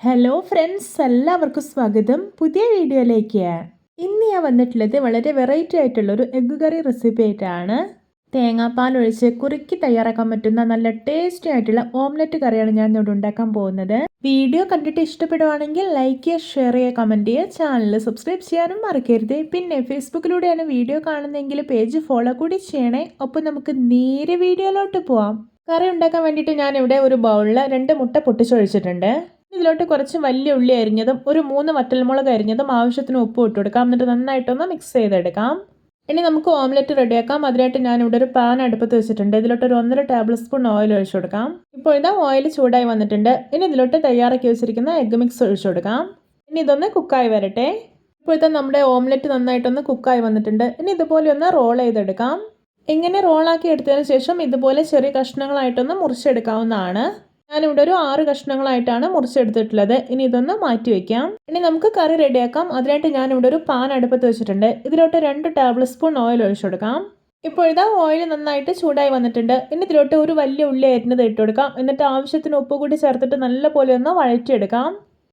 Hello friends എല്ലാവർക്കും സ്വാഗതം. പുതിയ വീഡിയോയിലേക്ക്. ഇന്ന് ഞാൻ വന്നിട്ടുള്ളത് വളരെ വെറൈറ്റി ആയിട്ടുള്ള ഒരു എഗ്ഗ് കറി റെസിപ്പി ആയിട്ടാണ്. തേങ്ങാപ്പാൽ ഒഴിച്ച് കുറുക്കി തയ്യാറാക്കാൻ പറ്റുന്ന നല്ല ടേസ്റ്റി ആയിട്ടുള്ള ഓംലെറ്റ് കറിയാണ് ഞാൻ ഇവിടെ ഉണ്ടാക്കാൻ പോകുന്നത്. വീഡിയോ കണ്ടിട്ട് ഇഷ്ടപ്പെടുവാണെങ്കിൽ ലൈക്ക് ചെയ്യുക ഷെയർ ചെയ്യുക കമന്റ് ചെയ്യുക. ചാനൽ സബ്സ്ക്രൈബ് ചെയ്യാനും മറക്കരുത്. പിന്നെ ഫേസ്ബുക്കിലൂടെയാണ് വീഡിയോ കാണുന്നതെങ്കിൽ പേജ് ഫോളോ കൂടി ചെയ്യണേ. ഒപ്പം നമുക്ക് നേരെ വീഡിയോയിലോട്ട് പോവാം. കറി ഉണ്ടാക്കാൻ വേണ്ടിയിട്ട് ഞാൻ ഇവിടെ ഒരു ബൗളിൽ രണ്ട് മുട്ട പൊട്ടിച്ചൊഴിച്ചിട്ടുണ്ട്. ഇതിലോട്ട് കുറച്ച് വലിയ ഉള്ളി അരിഞ്ഞതും ഒരു മൂന്ന് വറ്റൽമുളക് അരിഞ്ഞതും ആവശ്യത്തിന് ഉപ്പ് ഇട്ട് കൊടുക്കാം. എന്നിട്ട് നന്നായിട്ടൊന്ന് മിക്സ് ചെയ്തെടുക്കാം. ഇനി നമുക്ക് ഓംലെറ്റ് റെഡിയാക്കാം. അതിനായിട്ട് ഞാൻ ഇവിടെ ഒരു പാൻ അടുപ്പത്ത് വെച്ചിട്ടുണ്ട്. ഇതിലോട്ട് ഒരു ഒന്നര ടേബിൾ സ്പൂൺ ഓയിൽ ഒഴിച്ചു കൊടുക്കാം. ഇപ്പോൾ ഇതാ ഓയിൽ ചൂടായി വന്നിട്ടുണ്ട്. ഇനി ഇതിലോട്ട് തയ്യാറാക്കി വെച്ചിരിക്കുന്ന എഗ്ഗ് മിക്സ് ഒഴിച്ചു കൊടുക്കാം. ഇനി ഇതൊന്ന് കുക്കായി വരട്ടെ. ഇപ്പോഴത്തെ നമ്മുടെ ഓംലെറ്റ് നന്നായിട്ടൊന്ന് കുക്കായി വന്നിട്ടുണ്ട്. ഇനി ഇതുപോലെ ഒന്ന് റോൾ ചെയ്തെടുക്കാം. ഇങ്ങനെ റോളാക്കി എടുത്തതിന് ശേഷം ഇതുപോലെ ചെറിയ കഷ്ണങ്ങളായിട്ടൊന്ന് മുറിച്ചെടുക്കാവുന്നതാണ്. ഞാനിവിടെ ഒരു ആറ് കഷ്ണങ്ങളായിട്ടാണ് മുറിച്ചെടുത്തിട്ടുള്ളത്. ഇനി ഇതൊന്ന് മാറ്റി വെക്കാം. ഇനി നമുക്ക് കറി റെഡിയാക്കാം. അതിനായിട്ട് ഞാനിവിടെ ഒരു പാൻ അടുപ്പത്ത് വെച്ചിട്ടുണ്ട്. ഇതിലോട്ട് രണ്ട് ടേബിൾ സ്പൂൺ ഓയിൽ ഒഴിച്ചു കൊടുക്കാം. ഇപ്പോഴിതാ ഓയിൽ നന്നായിട്ട് ചൂടായി വന്നിട്ടുണ്ട്. ഇനി ഇതിലോട്ട് ഒരു വലിയ ഉള്ളി അരിഞ്ഞത് ഇട്ട് കൊടുക്കാം. എന്നിട്ട് ആവശ്യത്തിന് ഉപ്പ് കൂടി ചേർത്തിട്ട് നല്ലപോലെ ഒന്ന് വഴറ്റിയെടുക്കാം.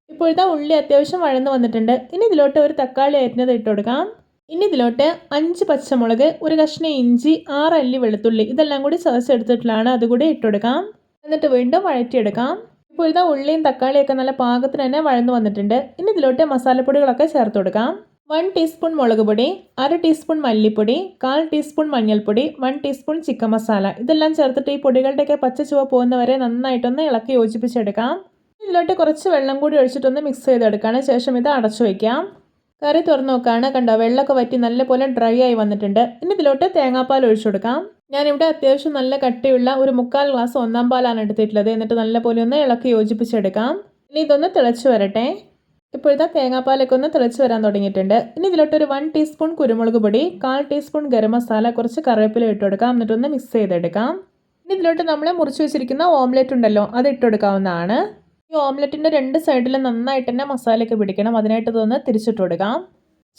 ഇപ്പോഴത്തെ ഉള്ളി അത്യാവശ്യം വഴന്ന് വന്നിട്ടുണ്ട്. ഇനി ഇതിലോട്ട് ഒരു തക്കാളി അരിഞ്ഞത് ഇട്ട് കൊടുക്കാം. ഇനി ഇതിലോട്ട് അഞ്ച് പച്ചമുളക് ഒരു കഷ്ണം ഇഞ്ചി ആറ് അല്ലി വെളുത്തുള്ളി. ഇതെല്ലാം കൂടി ചതച്ചെടുത്തിട്ടുള്ളതാണ് അതുകൂടി ഇട്ട് കൊടുക്കാം. എന്നിട്ട് വീണ്ടും വഴറ്റിയെടുക്കാം. ഇപ്പോൾ ഇതാ ഉള്ളിയും തക്കാളിയൊക്കെ നല്ല പാകത്തിന് തന്നെ വഴന്നു വന്നിട്ടുണ്ട്. ഇനി ഇതിലോട്ട് മസാലപ്പൊടികളൊക്കെ ചേർത്ത് കൊടുക്കാം. വൺ ടീസ്പൂൺ മുളക് പൊടി അര ടീസ്പൂൺ മല്ലിപ്പൊടി കാൽ ടീസ്പൂൺ മഞ്ഞൾപ്പൊടി വൺ ടീസ്പൂൺ ചിക്കൻ മസാല. ഇതെല്ലാം ചേർത്തിട്ട് ഈ പൊടികളുടെയൊക്കെ പച്ച ചുവ പോകുന്നവരെ നന്നായിട്ടൊന്ന് ഇളക്കി യോജിപ്പിച്ചെടുക്കാം. ഇതിലോട്ട് കുറച്ച് വെള്ളം കൂടി ഒഴിച്ചിട്ടൊന്ന് മിക്സ് ചെയ്തെടുക്കുകയാണ് ശേഷം ഇത് അടച്ചു വയ്ക്കാം കറി തുറന്നു നോക്കുകയാണ് കണ്ടോ വെള്ളമൊക്കെ വറ്റി നല്ലപോലെ ഡ്രൈ ആയി വന്നിട്ടുണ്ട്. ഇനി ഇതിലോട്ട് തേങ്ങാപ്പാൽ ഒഴിച്ചു കൊടുക്കാം. ഞാനിവിടെ അത്യാവശ്യം നല്ല കട്ടിയുള്ള ഒരു മുക്കാൽ ഗ്ലാസ് ഒന്നാം പാലാണ് എടുത്തിട്ടുള്ളത്. എന്നിട്ട് നല്ലപോലെ ഒന്ന് ഇളക്കി യോജിപ്പിച്ചെടുക്കാം. ഇനി ഇതൊന്ന് തിളച്ച് വരട്ടെ. ഇപ്പോഴത്തെ തേങ്ങാപ്പാലൊക്കെ ഒന്ന് തിളച്ച് വരാൻ തുടങ്ങിയിട്ടുണ്ട്. ഇനി ഇതിലോട്ട് ഒരു വൺ ടീസ്പൂൺ കുരുമുളക് പൊടി കാൽ ടീസ്പൂൺ ഗരം മസാല കുറച്ച് കറിവേപ്പില ഇട്ട് കൊടുക്കാം. എന്നിട്ടൊന്ന് മിക്സ് ചെയ്തെടുക്കാം. ഇനി ഇതിലോട്ട് നമ്മൾ മുറിച്ച് വെച്ചിരിക്കുന്ന ഓംലെറ്റ് ഉണ്ടല്ലോ അത് ഇട്ട് കൊടുക്കാവുന്നതാണ്. ഈ ഓംലെറ്റിന്റെ രണ്ട് സൈഡിലും നന്നായിട്ട് തന്നെ മസാലയൊക്കെ പിടിക്കണം. അതിനായിട്ട് ഇതൊന്ന് തിരിച്ചിട്ട് കൊടുക്കാം.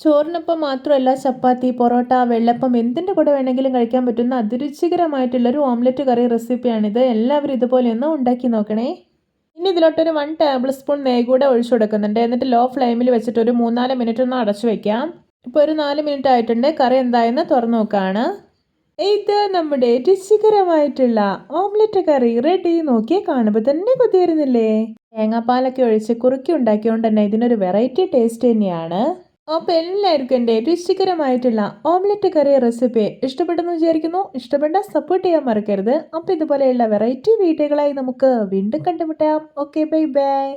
ചോറിനൊപ്പം മാത്രമല്ല ചപ്പാത്തി പൊറോട്ട വെള്ളപ്പം എന്തിന്റെ കൂടെ വേണമെങ്കിലും കഴിക്കാൻ പറ്റുന്ന അതിരുചികരമായിട്ടുള്ളൊരു ഓംലെറ്റ് കറി റെസിപ്പിയാണിത്. എല്ലാവരും ഇതുപോലെ ഒന്ന് ഉണ്ടാക്കി നോക്കണേ. ഇനി ഇതിലോട്ടൊരു വൺ ടേബിൾ സ്പൂൺ നെയ്യ് കൂടെ ഒഴിച്ചു കൊടുക്കുന്നുണ്ട്. എന്നിട്ട് ലോ ഫ്ലെയിമിൽ വെച്ചിട്ട് ഒരു മൂന്നാൽ മിനിറ്റ് ഒന്ന് അടച്ചു വയ്ക്കാം ഇപ്പോൾ ഒരു നാല് മിനിറ്റ് ആയിട്ടുണ്ട്. കറി എന്തായെന്ന് തുറന്നു നോക്കുകയാണ് ഇത് നമ്മുടെ രുചികരമായിട്ടുള്ള ഓംലെറ്റ് കറി റെഡി നോക്കിയേ കാണുമ്പോൾ തന്നെ കൊതി വരുന്നില്ലേ? തേങ്ങാപ്പാലൊക്കെ ഒഴിച്ച് കുറുക്കി ഉണ്ടാക്കിയോണ്ട് തന്നെ ഇതിനൊരു വെറൈറ്റി ടേസ്റ്റ് തന്നെയാണ്. അപ്പോൾ എല്ലാവർക്കും എന്റെ രുചികരമായിട്ടുള്ള ഓംലെറ്റ് കറി റെസിപ്പി ഇഷ്ടപ്പെട്ടെന്ന് വിചാരിക്കുന്നു. ഇഷ്ടപ്പെട്ട സപ്പോർട്ട് ചെയ്യാൻ മറക്കരുത്. അപ്പോൾ ഇതുപോലെയുള്ള വെറൈറ്റി വീഡിയോകളായി നമുക്ക് വീണ്ടും കണ്ടുമുട്ടാം. Okay bye bye